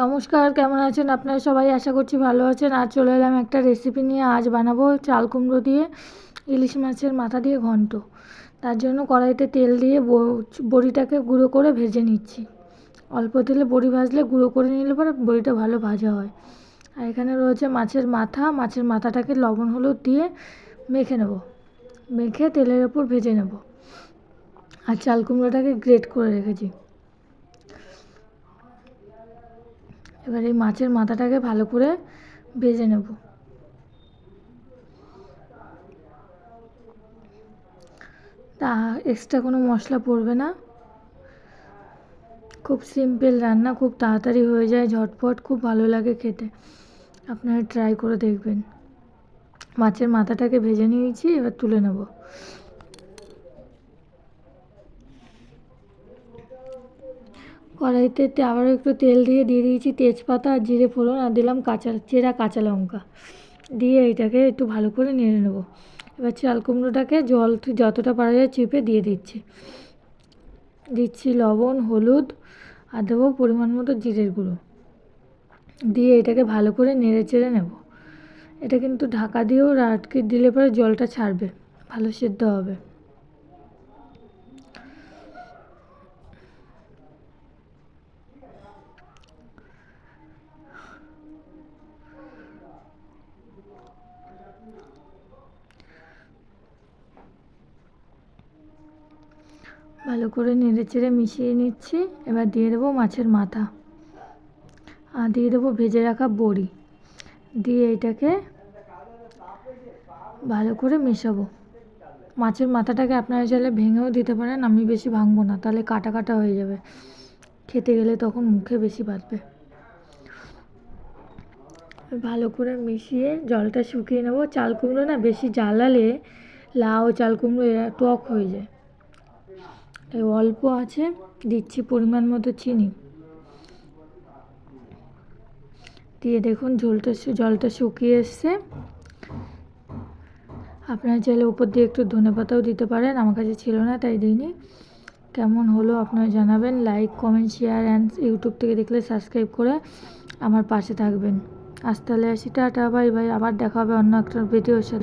নমস্কার, কেমন আছেন? আপনারা সবাই আশা করছি ভালো আছেন। আর চলে এলাম একটা রেসিপি নিয়ে। আজ বানাবো চাল কুমড়ো দিয়ে, ইলিশ মাছের মাথা দিয়ে ঘন্ট। তার জন্য কড়াইতে তেল দিয়ে বড়িটাকে গুঁড়ো করে ভেজে নিচ্ছি। অল্প তেলে বড়ি ভাজলে গুঁড়ো করে নিলে পরে বড়িটা ভালো ভাজা হয়। আর এখানে রয়েছে মাছের মাথা। মাছের মাথাটাকে লবণ হলুদ দিয়ে মেখে নেব। মেখে তেলের ওপর ভেজে নেব। আর চাল কুমড়োটাকে গ্রেট করে রেখেছি। এবার এই মাছের মাথাটাকে ভালো করে ভেজে নেব। তা এক্সট্রা কোনো মশলা পড়বে না। খুব সিম্পল রান্না, খুব তাড়াতাড়ি হয়ে যায়, ঝটপট, খুব ভালো লাগে খেতে। আপনারা ট্রাই করে দেখবেন। মাছের মাথাটাকে ভেজে নিয়েছি, এবার তুলে নেব। কড়াইতে আবারও একটু তেল দিয়ে দিয়ে দিয়েছি তেজপাতা আর জিরে, ফোড়ন আর দিলাম কাঁচা, চেরা কাঁচা লঙ্কা। দিয়ে এটাকে একটু ভালো করে নেড়ে নেব। এবার চাল কুমড়োটাকে জল যতটা পারা যায় চিপে দিয়ে দিচ্ছি। দিচ্ছি লবণ, হলুদ আর দেবো পরিমাণ মতো জিরের গুঁড়ো। দিয়ে এটাকে ভালো করে নেড়ে চেড়ে নেব। এটা কিন্তু ঢাকা দিয়েও আটকে দিলে পরে জলটা ছাড়বে, ভালো সেদ্ধ হবে। ভালো করে নেড়ে চেড়ে মিশিয়ে নিচ্ছি। এবার দিয়ে দেবো মাছের মাথা। আর দিয়ে দেবো ভেজে রাখা বড়ি। দিয়ে এটাকে ভালো করে মেশাবো। মাছের মাথাটাকে আপনারা চাইলে ভেঙেও দিতে পারেন, আমি বেশি ভাঙবো না, তাহলে কাটা কাটা হয়ে যাবে। খেতে গেলে তখন মুখে বেশি বাঁধবে। ভালো করে মিশিয়ে জলটা শুকিয়ে নেব। চাল কুমড়ো না, বেশি জ্বালালে লাউ, চাল কুমড়ো এরা টক হয়ে যায়। তাই অল্প আছে, দিচ্ছি পরিমাণ মতো চিনি। দিয়ে দেখুন ঝোলটা জলটা শুকিয়ে এসছে। আপনারা চাইলে উপর দিয়ে একটু ধনে পাতাও দিতে পারেন, আমার কাছে ছিল না তাই দিইনি। কেমন হলো আপনারা জানাবেন like comment share and YouTube থেকে দেখলে সাবস্ক্রাইব করে আমার পাশে থাকবেন। আজ তাহলে আসি, টাটা বাই বাই আবার দেখা হবে অন্য একটা ভিডিওর সাথে।